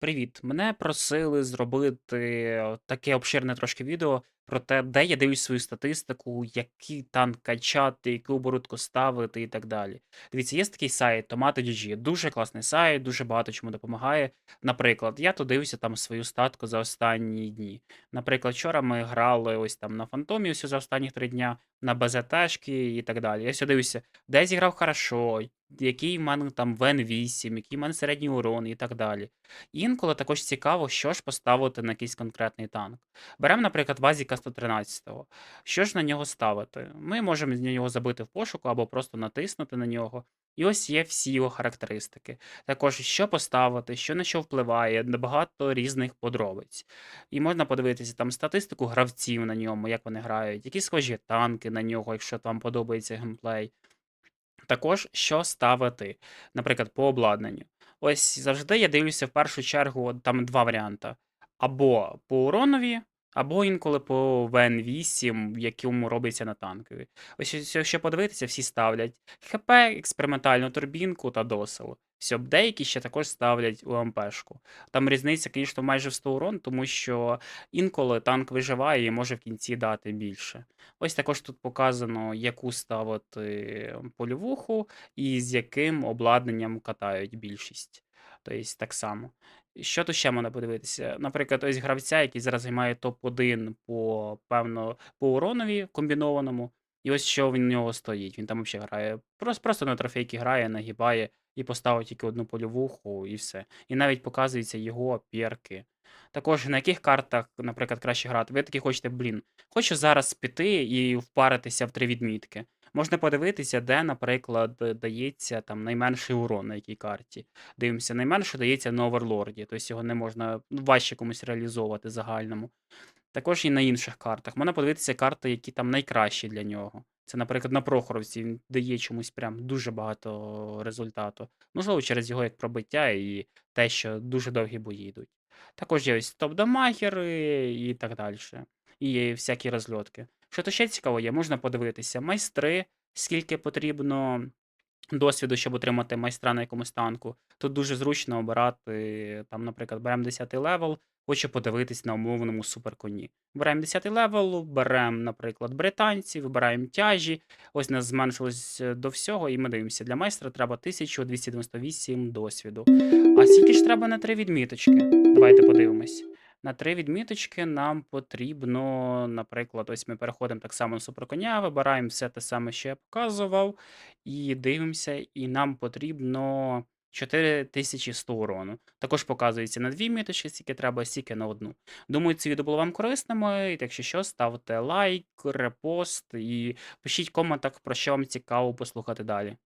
Привіт! Мене просили зробити таке обширне трошки відео про те, де я дивлюсь свою статистику, який танк качати, яку оборудку ставити і так далі. Дивіться, є такий сайт Tomato.gg, дуже класний сайт, дуже багато чому допомагає. Наприклад, я тут дивлюся там свою статку за останні дні. Наприклад, вчора ми грали ось там на Фантомі ось за останні три дня, на БЗТшки і так далі. Я все дивлюся, де зіграв хорошо, який в мене там ВН8, який в мене середній урон і так далі. Інколи також цікаво, що ж поставити на якийсь конкретний танк. Беремо, наприклад, Вазіка 113. Що ж на нього ставити? Ми можемо з нього забити в пошуку або просто натиснути на нього. І ось є всі його характеристики. Також що поставити, що на що впливає, багато різних подробиць. І можна подивитися там статистику гравців на ньому, як вони грають, які схожі танки на нього, якщо вам подобається геймплей. Також що ставити, наприклад, по обладнанню. Ось завжди я дивлюся в першу чергу там два варіанти: або по уронові, або інколи по ВН8, якому робиться на танкові. Ось якщо подивитися, всі ставлять ХП, експериментальну турбінку та досил. Все, деякі ще також ставлять УМПшку. Там різниця, звісно, майже в 100 урон, тому що інколи танк виживає і може в кінці дати більше. Ось також тут показано, яку ставити польовуху і з яким обладнанням катають більшість. Тобто так само. Що тут ще можна подивитися? Наприклад, ось гравця, який зараз займає топ-1 по певно по уронові комбінованому. І ось що в нього стоїть. Він там взагалі грає. Просто просто на трофейки грає, нагибає і поставить тільки одну польовуху, і все. І навіть показуються його перки. Також на яких картах, наприклад, краще грати. Ви такі хочете, блін, хочу зараз піти і впаритися в три відмітки. Можна подивитися, де, наприклад, дається там найменший урон на якій карті. Дивимося, найменше дається на оверлорді, тобто його не можна ну, важче комусь реалізовувати загальному. Також і на інших картах. Можна подивитися карти, які там найкращі для нього. Це, наприклад, на Прохоровці він дає чомусь прям дуже багато результату. Можливо, через його як пробиття і те, що дуже довгі бої йдуть. Також є ось топ-дамагери і так далі. І є всякі розльотки. Що то ще цікаво є, можна подивитися майстри, скільки потрібно досвіду, щоб отримати майстра на якомусь танку. Тут дуже зручно обирати, там, наприклад, беремо 10 левел, хочу подивитись на умовному суперконі. Беремо 10 левел, беремо, наприклад, британців, вибираємо тяжі. Ось нас зменшилось е, до всього, і ми дивимося, для майстра треба 1298 досвіду. А скільки ж треба на три відміточки? Давайте подивимось. На три відміточки нам потрібно, наприклад, ось ми переходимо так само на суперконя, вибираємо все те саме, що я показував, і дивимося, і нам потрібно 4100 урону. Також показується на дві міточки, скільки треба, стільки на одну. Думаю, це відео було вам корисним. і Якщо що, ставте лайк, репост і пишіть в коментах, про що вам цікаво послухати далі.